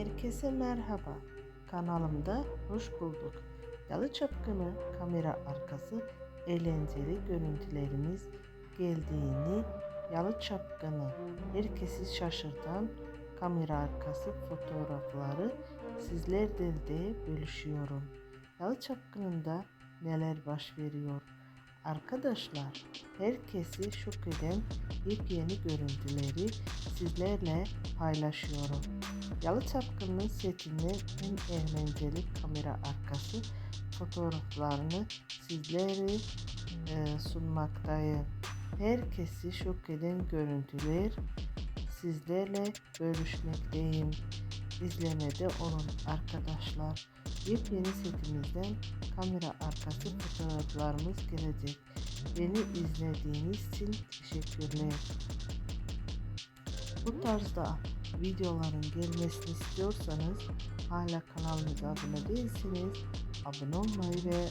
Herkese merhaba. Kanalımda hoş bulduk. Yalı Çapkını kamera arkası eğlenceli görüntülerimiz geldiğini Yalı Çapkını herkesi şaşırtan kamera arkası fotoğrafları sizlerle de bölüşüyorum. Yalı Çapkını'nda neler baş veriyor? Arkadaşlar herkesi şok eden yepyeni görüntüleri sizlerle paylaşıyorum. Yalı Çapkını'nın setinde en eğlenceli kamera arkası fotoğraflarını sizlere e, sunmaktayım. Herkesi şok eden görüntüler sizlerle bölüşmekteyim. İzlemede olun arkadaşlar. Yepyeni setimizden kamera arkası fotoğraflarımız gelecek. Beni izlediğiniz için teşekkürler. Bu tarzda videoların gelmesini istiyorsanız hala kanalımıza abone değilseniz abone olmayı ve